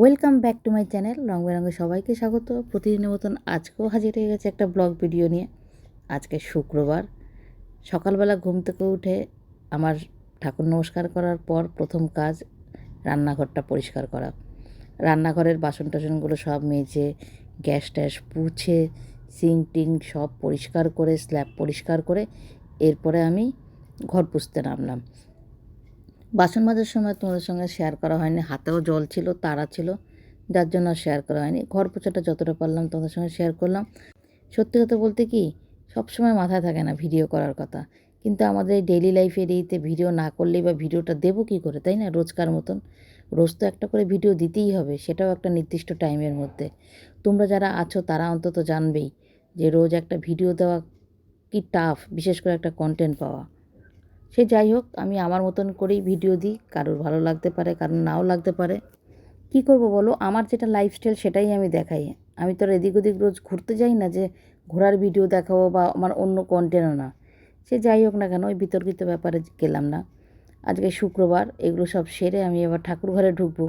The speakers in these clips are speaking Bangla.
Welcome back to my channel রং বেরঙে সবাইকে স্বাগত। প্রতিদিনের মতন আজকেও হাজির হয়ে গেছে একটা ব্লগ ভিডিও নিয়ে। আজকে শুক্রবার। সকালবেলা ঘুম থেকে উঠে আমার ঠাকুর নমস্কার করার পর প্রথম কাজ রান্নাঘরটা পরিষ্কার করা। রান্নাঘরের বাসন টাসনগুলো সব মেজে, গ্যাস ট্যাস পুছে, সিং টিং সব পরিষ্কার করে স্ল্যাব পরিষ্কার করে, এরপরে আমি ঘর পুষতে নামলাম। বাসন মাজার সময় তোমাদের সঙ্গে শেয়ার করা হয়নি, হাতেও জল ছিল তারা ছিল, যার জন্য শেয়ার করা হয়নি। ঘর পোছাটা যতটা পারলাম তোমাদের সঙ্গে শেয়ার করলাম। সত্যি কথা বলতে কি, সবসময় মাথায় থাকে না ভিডিও করার কথা। কিন্তু আমাদের এই ডেইলি লাইফের এইতে ভিডিও না করলেই বা ভিডিওটা দেবো কী করে, তাই না? রোজকার মতন। রোজ তো একটা করে ভিডিও দিতেই হবে, সেটাও একটা নির্দিষ্ট টাইমের মধ্যে। তোমরা যারা আছো, তারা অন্তত জানবেই যে রোজ একটা ভিডিও দেওয়া কি টাফ বিশেষ করে একটা কন্টেন্ট পাওয়া। সে যাই হোক, আমি আমার মতন করেই ভিডিও দিই। কারোর ভালো লাগতে পারে, কারোর নাও লাগতে পারে। কি করব বলো? আমার যেটা লাইফস্টাইল সেটাই আমি দেখাই। আমি তো এদিক ওদিক রোজ ঘুরতে যাই না যে ঘোরার ভিডিও দেখাবো বা আমার অন্য কন্টেন্টও না। সে যাই হোক না কেন, ওই বিতর্কিত ব্যাপারে গেলাম না। আজকে শুক্রবার, এগুলো সব সেরে আমি এবার ঠাকুর ঘরে ঢুকবো।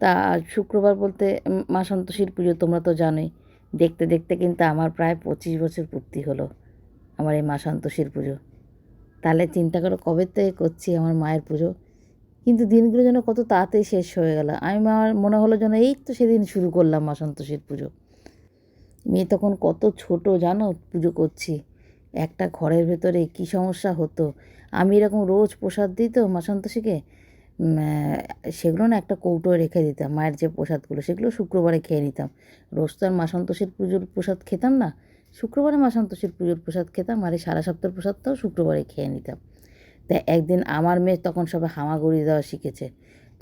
তা শুক্রবার বলতে মা সন্তোষীর পুজো তোমরা তো জানোই। দেখতে দেখতে কিন্তু আমার প্রায় পঁচিশ বছর পূর্তি হলো, আমার এই মা সন্তোষীর পুজো। তাহলে চিন্তা করো কবে থেকে করছি আমার মায়ের পুজো? কিন্তু দিনগুলো যেন কত তাড়াতাড়ি শেষ হয়ে গেল। আমি আমার মনে হলো যেন এই তো সেদিন শুরু করলাম মা সন্তোষীর পুজো। মেয়ে তখন কত ছোট জানো পুজো করছি। একটা ঘরের ভেতরে কী সমস্যা হতো? আমি এরকম রোজ প্রসাদ দিই তো মা সন্তোষীকে সেগুলো না একটা কৌটোয় রেখে দিতাম। মায়ের যে প্রসাদগুলো, সেগুলো শুক্রবারে খেয়ে নিতাম। রোজ তো আর মা পুজোর প্রসাদ খেতাম না। শুক্রবারে মা সন্তোষীর পুজোর প্রসাদ খেতাম আর এই সারা সপ্তাহের প্রসাদটাও শুক্রবারে খেয়ে নিতাম। তা একদিন আমার মেয়ে তখন সবে হামাগুড়ি দেওয়া শিখেছে।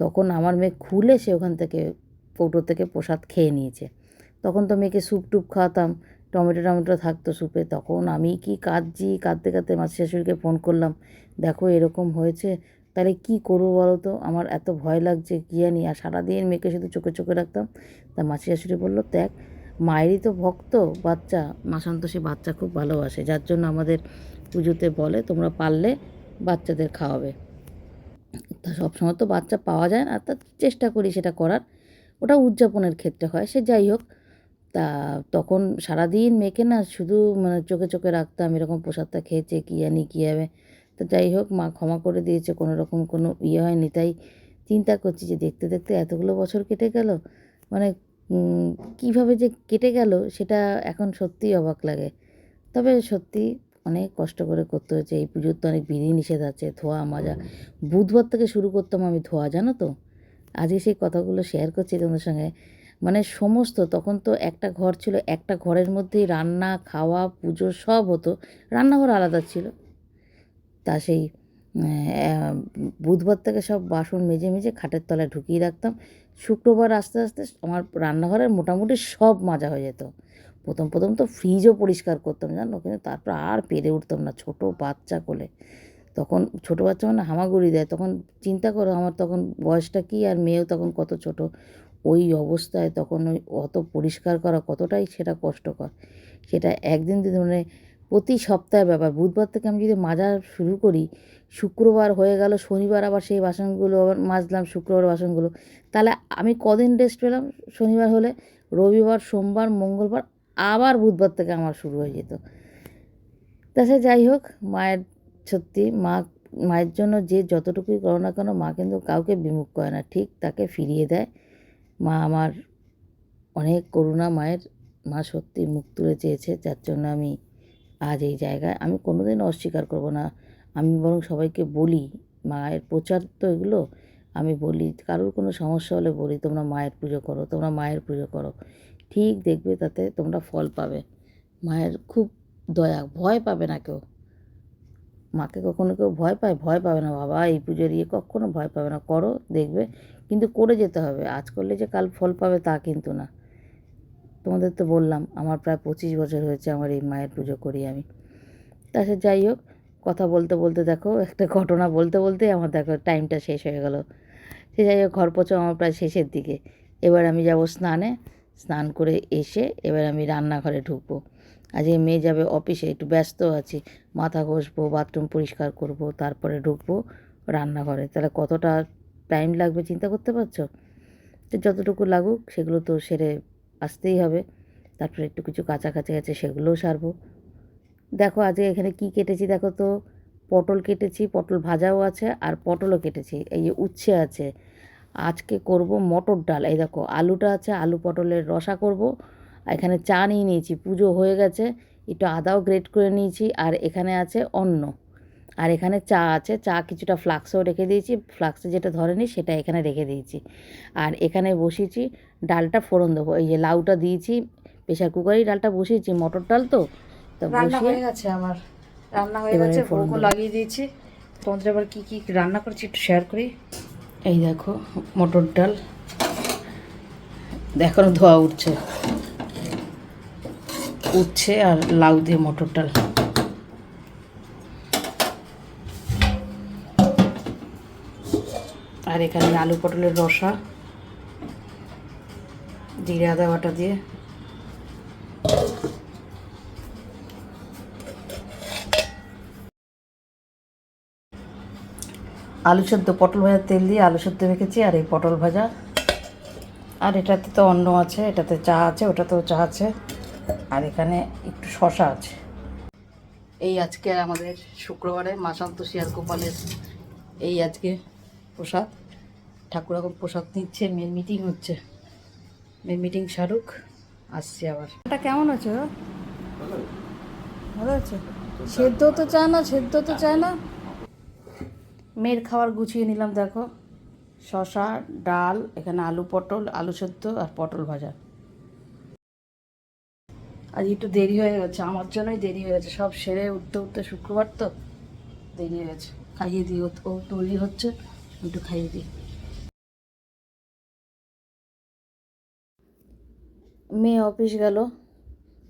তখন আমার মেয়ে খুলে সে ওখান থেকে কৌটো থেকে প্রসাদ খেয়ে নিয়েছে। তখন তো মেয়েকে স্যুপ টুপ খাওয়াতাম, টমেটো টমেটো থাকতো স্যুপে। তখন আমি কি কাঁদছি, কাঁদতে কাঁদতে মাসি শাশুড়িকে ফোন করলাম, দেখো এরকম হয়েছে, তাহলে কি করব বলো তো? আমার এত ভয় লাগছে, কী জানি? আর সারাদিন মেয়েকে শুধু চোখে চোখে রাখতাম। তা মাসি শাশুড়ি বলল, দেখ মায়েরই তো ভক্ত, বাচ্চা মা সন্তোষী বাচ্চা খুব ভালোবাসে। যার জন্য আমাদের পুজোতে বলে, তোমরা পারলে বাচ্চাদের খাওয়াবে। তা সবসময় তো বাচ্চা পাওয়া যায় না, তা চেষ্টা করি সেটা করার। ওটা উদযাপনের ক্ষেত্রে হয়, সে যাই হোক। তা তখন সারাদিন মেয়েকে না শুধু মানে চোখে চোখে রাখতাম, এরকম প্রসাদটা খেয়েছে, কী জানি, কী হবে। তো যাই হোক, মা ক্ষমা করে দিয়েছে, কোনো রকম কোনো ইয়ে হয়নি। তাই চিন্তা করছি যে দেখতে দেখতে এতগুলো বছর কেটে গেল মানে কীভাবে যে কেটে গেল সেটা এখন সত্যিই অবাক লাগে। তবে সত্যি অনেক কষ্ট করে করতে হয়েছে। এই পুজোর তো অনেক বিধি নিষেধ আছে ধোয়া মাজা। বুধবার থেকে শুরু করতাম আমি ধোয়া জানো তো? আজকে সেই কথাগুলো শেয়ার করছি তোমাদের সঙ্গে। মানে সমস্ত তখন তো একটা ঘর ছিল একটা ঘরের মধ্যেই রান্না খাওয়া পুজো সব হতো। রান্নাঘর আলাদা ছিল। তা সেই বুধবার থেকে সব বাসন মেজে মেজে খাটের তলায় ঢুকিয়ে রাখতাম। শুক্রবার আস্তে আস্তে আমার রান্নাঘরের মোটামুটি সব মাজা হয়ে যেত। প্রথম প্রথম তো ফ্রিজও পরিষ্কার করতাম, জানো? কিন্তু তারপর আর পেরে উঠতাম না ছোট বাচ্চা কোলে। তখন ছোট বাচ্চা মানে হামাগুড়ি দেয়। তখন চিন্তা করো, আমার তখন বয়সটা কি আর মেয়েও তখন কত ছোট? ওই অবস্থায় তখন ওই অত পরিষ্কার করা কতটাই সেটা কষ্টকর। সেটা একদিন দুদিন মানে প্রতি সপ্তাহে ব্যাপার। বুধবার থেকে আমি যদি মাজা শুরু করি, শুক্রবার হয়ে গেল, শনিবার আবার সেই বাসনগুলো আবার মাজলাম, শুক্রবার বাসনগুলো। তাহলে আমি কদিন রেস্ট পেলাম? শনিবার হলে, রবিবার, সোমবার, মঙ্গলবার, আবার বুধবার থেকে আমার শুরু হয়ে যেত। তা সে যাই হোক, মায়ের সত্যি মা, মায়ের জন্য যে যতটুকুই করো না কেন, মা কিন্তু কাউকে বিমুখ করে না। ঠিক তাকে ফিরিয়ে দেয়। মা আমার অনেক করুণা, মায়ের মা সত্যি মুখ তুলে চেয়েছে, যার জন্য আমি আজ এই জায়গায় আমি কোনোদিন অস্বীকার করব না। আমি বরং সবাইকে বলি, মায়ের প্রচার তো এগুলো, আমি বলি, কারোর কোনো সমস্যা হলে বলি, তোমরা মায়ের পুজো করো, তোমরা মায়ের পুজো করো। ঠিক দেখবে তাতে তোমরা ফল পাবে। মায়ের খুব দয়া, ভয় পাবে না কেউ। মাকে কখনো কেউ ভয় পায়? ভয় পাবে না। বাবা, এই পুজোর ইয়ে কখনো ভয় পাবে না। করো, দেখবে। কিন্তু করে যেতে হবে। আজ করলে যে কাল ফল পাবে তা কিন্তু না। তোমাদের তো বললাম, আমার প্রায় পঁচিশ বছর হয়েছে আমার এই মায়ের পুজো করি আমি। তা সে যাই হোক, কথা বলতে বলতে দেখো, একটা ঘটনা বলতে বলতে আমার দেখো টাইমটা শেষ হয়ে গেল। সে যাই হোক, ঘর পোছা আমার প্রায় শেষের দিকে। এবার আমি যাব স্নানে, স্নান করে এসে এবার আমি রান্নাঘরে ঢুকবো। আজকে মেয়ে যাবে অফিসে একটু ব্যস্ত আছি। মাথা ঘষবো বাথরুম পরিষ্কার করব, তারপরে ঢুকবো রান্নাঘরে। তাহলে কতটা টাইম লাগবে চিন্তা করতে পারছ? যতটুকু লাগুক, সেগুলো তো সেরে আসতেই হবে। তারপরে একটু কিছু কাঁচা আছে সেগুলোও সারবো। দেখো আজকে এখানে কি কেটেছি দেখো তো? পটল কেটেছি, পটল ভাজাও আছে আর পটলও কেটেছি। এই যে উচ্ছে আছে। আজকে করব মটর ডাল। এই দেখো, আলুটা আছে, আলু পটলের রসা করব। এখানে চা নিয়ে নিয়েছি, পুজো হয়ে গেছে। একটু আদাও গ্রেট করে নিয়েছি আর এখানে আছে অন্ন। আর এখানে চা আছে চা কিছুটা ফ্লাক্সেও রেখে দিয়েছি ফ্লাক্সে যেটা ধরেনি সেটা এখানে রেখে দিয়েছি। আর এখানে বসিয়েছি ডালটা ফোড়ন দেবো এই যে লাউটা দিয়েছি প্রেশার কুকারেই ডালটা বসিয়েছি মটর ডাল তো তো বসিয়ে গেছে আমার রান্না হয়ে গেছে ফোড়ন লাগিয়ে দিয়েছি। তোমাদের এবার কি কি রান্না করেছি একটু শেয়ার করি। এই দেখো মটর ডাল এখনও ধোয়া উঠছে। উঠছে আর লাউ দিয়ে মটর ডাল। আর এখানে আলু পটলের রসা, জিরে, আদা বাটা দিয়ে। আলু সেদ্ধ, পটল ভাজার তেল দিয়ে আলু সেদ্ধ রেখেছি, আর এই পটল ভাজা। আর এটাতে তো অন্ন আছে, এটাতে চা আছে, ওটাতেও চা আছে, আর এখানে একটু শশা আছে। এই আজকে আমাদের শুক্রবারে মা সন্তোষী আর গোপালের এই আজকে প্রসাদ। ঠাকুর এখন প্রসাদ নিচ্ছে মেন মিটিং হচ্ছে। মেন মিটিং শাহরুখ আসছে আবার। এটা কেমন আছে? ভালো। আছে? সেদ্ধ তো চায় না সেদ্ধ তো চায় না। মেয়ের খাবার গুছিয়ে নিলাম দেখো। শশা ডাল এখানে আলু পটল আলু সেদ্ধ আর পটল ভাজা। আজ একটু দেরি হয়ে গেছে আমার জন্যই দেরি হয়ে গেছে। সব সেরে উঠতে উঠতে শুক্রবার তো দেরি হয়ে গেছে। খাইয়ে দিই ও- ও তৈরি হচ্ছে একটু খাইয়ে দিই। মেয়ে অফিস গেল।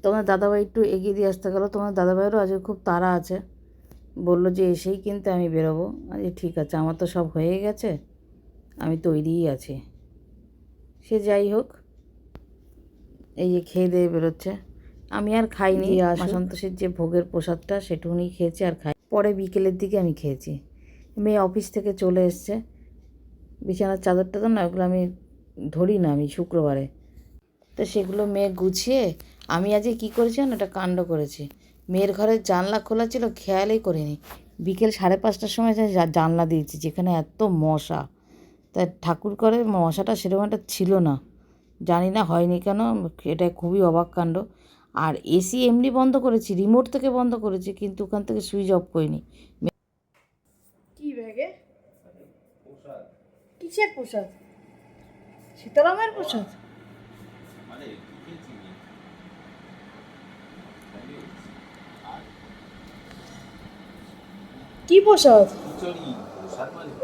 তোমার দাদাভাই একটু এগিয়ে দিয়ে আসতে গেলো। তোমার দাদাভাইয়েরও আজকে খুব তাড়া আছে। বলল যে এসেই কিন্তু আমি বেরোবো। আরে ঠিক আছে আমার তো সব হয়ে গেছে। আমি তৈরিই আছি। সে যাই হোক এই যে খেয়ে দিয়ে বেরোচ্ছে। আমি আর খাইনি। সন্তোষের যে ভোগের প্রসাদটা সেটুকুনি খেয়েছি আর খাই পরে বিকেলের দিকে আমি খেয়েছি। মেয়ে অফিস থেকে চলে এসছে। বিছানার চাদরটা তো না ওগুলো আমি ধরি না আমি শুক্রবারে। তো সেগুলো মেয়ে গুছিয়ে আমি আজকে কী করেছি না একটা কাণ্ড করেছি। মেয়ের ঘরের জানলা খোলা ছিল, খেয়ালই করিনি। বিকেল সাড়ে পাঁচটার সময় জানলা দিয়েছি, যেখানে এত মশা। তা ঠাকুর করে মশাটা সেরকম একটা ছিল না। জানি না হয়নি কেন, এটা খুবই অবাক কাণ্ড। আর এসি এমনি বন্ধ করেছি রিমোট থেকে বন্ধ করেছি, কিন্তু ওখান থেকে সুইচ অফ করিনি। কি ব্যাগে কিসের প্রসাদ? সীতারামের প্রসাদ? কি প্রসাদ?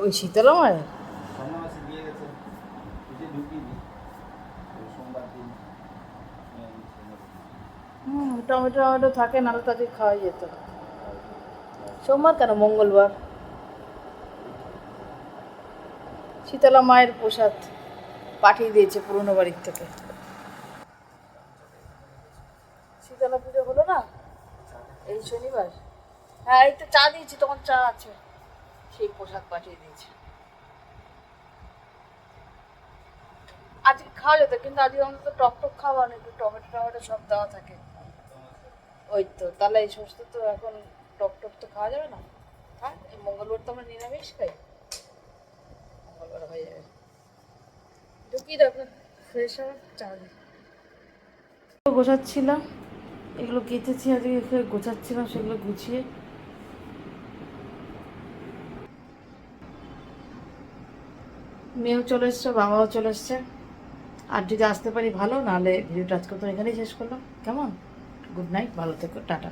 ওই সীতারামের হুম টমেটো টমেটো থাকে নাহলে তাকে খাওয়া যেত। সোমবার কেন? মঙ্গলবার? শীতলা মায়ের প্রসাদ পাঠিয়ে দিয়েছে পুরনো বাড়ির থেকে। শীতলা পুজো হলো না? এই শনিবার? হ্যাঁ এই তো চা দিয়েছি, তখন চা আছে। সেই প্রসাদ পাঠিয়ে দিয়েছে। আজকে খাওয়া যেত, কিন্তু আজকে অন্তত টক টক খাওয়া নেই একটু টমেটো টমেটো সব দেওয়া থাকে। ওই তো, তাহলে এই সমস্ত তো এখন টক টক তো খাওয়া যাবে না। হ্যাঁ এই মঙ্গলবার তো আমরা নিরামিষ খাই। মঙ্গলবার হয়ে যাবে। ঢুকি দেখো ফ্রেশ হবে চা দিই। গোছাচ্ছিলাম এগুলো কেটেছি আজকে এগুলো গোছাচ্ছিলাম, সেগুলো গুছিয়ে। মেয়েও চলে এসছে, বাবাও চলে এসছে। আর যদি আসতে পারি ভালো, নাহলে ভিডিওটা আজকে তো এখানেই শেষ করলাম। কেমন? গুড নাইট, ভালো থেকো, টাটা।